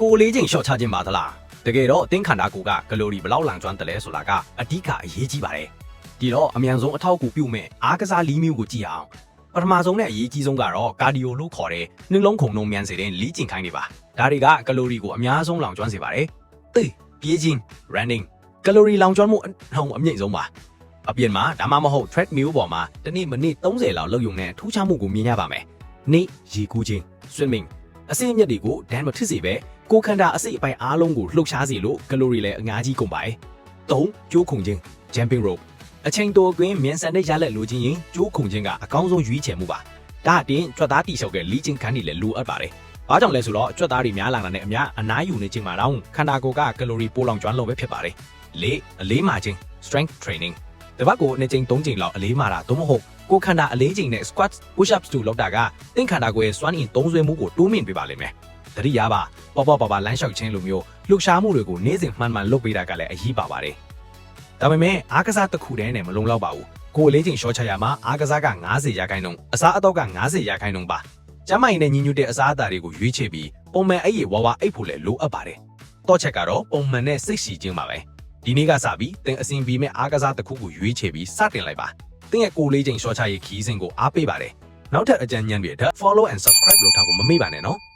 ကိုယ်လေးချိန်ရှော့ချခြင်းပါသလားတကယ်တော့အသင်းခန္ဓာကိုယ်ကကလိုရီဘယ်လောက်လောင်ကျွမ်းတယ်လဲဆိုတာကအဓိကအရေးကြီးပါတယ်ဒီတော့အမြန်ဆုံးအထောက်အကူပြုမဲ့အားကစားလီးမျိုးကိုကြည့်အောင်ပထမဆုံးနဲ့အရေးကြီးဆုံးကတော့ကာဒီယိုလို့ခေါ်တဲ့နှလုံးခုန်နှုံမြန်စေတဲ့လီးကျင်ခိုင်းတွေပါဒါတွေကကလိုရီကိုအများဆုံးလောင်ကျွမ်းစေပါတယ်သေပြေးခြင်း running ကလိုရီလောင်ကျွမ်းမှုအနှုံအမြင့်ဆုံးပါအပြင်မှာဒါမှမဟုတ် treadmill ပေါ်မှာတစ်နေ့မိနစ်30လောက်လုပ်ရုံနဲ့ထူးခြားမှုကိုမြင်ရပါမယ်နေ့ရေကူးခြင်း swimming အစိအမြက်တွေကိုဒန်မဖြစ်စေပဲကိုယ်ခန္ဓာအစိအပိုင်းအားလုံးကိုလှုပ်ရှားစေလို့ကလိုရီလည်းအများကြီးကုန်ပါတယ်။၃ကျိုးခုန်ခြင်း jumping rope အချိန်တိုအတွင်းမြန်ဆန်တဲ့ရလက်လိုချင်ရင်ကျိုးခုန်ခြင်းကအကောင်းဆုံးရွေးချယ်မှုပါ။ဒါအပြင်ကြွက်သားတိလျှောက်တဲ့လီချင်းခန်းတွေလည်းလိုအပ်ပါတယ်။ဘာကြောင့်လဲဆိုတော့ကြွက်သားတွေများလာတာနဲ့အများအနားယူနေခြင်းမှာတော့ခန္ဓာကိုယ်ကကလိုရီပိုလောင်ကျွမ်းလို့ပဲဖြစ်ပါတယ်။၄အလေးမာခြင်း strength training တပတ်ကိုနှစ်ကြိမ်သုံးကြိမ်လောက်အလေးမာတာသို့မဟုတ်ကိုယ်ခန္ဓာအလေးချိန်နဲ့ squat push ups တို့လောက်တာကသင်ခန္ဓာကိုယ်ရဲ့စွမ်းအင်သုံးစွဲမှုကိုတိုးမြင့်ပေးပါလိမ့်မယ်။တတိယပါပေါ့ပေါ့ပါပါလမ်းလျှောက်ခြင်းလိုမျိုးလှုပ်ရှားမှုတွေကိုနေ့စဉ်မှန်မှန်လုပ်ပေးတာကလည်းအရေးပါပါတယ်။ဒါပေမဲ့အားကစားတစ်ခုတည်းနဲ့မလုံလောက်ပါဘူး။ကိုယ်အလေးချိန်ရှော့ချရမှာအားကစားက90ရာခိုင်နှုန်းအစားအသောက်က90ရာခိုင်နှုန်းပါ။ကျန်းမာရေးနဲ့ညီညွတ်တဲ့အစားအသောက်တွေကိုရွေးချယ်ပြီးပုံမှန်အိပ်ရဝါဝါအိပ်ဖို့လည်းလိုအပ်ပါတယ်။တော့ချက်ကတော့ပုံမှန်နဲ့စိတ်ရှိခြင်းပါပဲ။ ဒီနေ့ကစပြီးသင်အစဉ်ပြေမဲ့အားကစားတစ်ခုကိုရွေးချယ်ပြီးစတင်လိုက်ပါ။သင်ရဲ့ကိုယ်လေးချိန်ရှော့ချရေးခီးစဉ်ကိုအားပေးပါတယ်။နောက်ထပ်အကြံဉာဏ်တွေအတွက် follow and subscribe လုပ်ထားဖို့မမေ့ပါနဲ့နော်။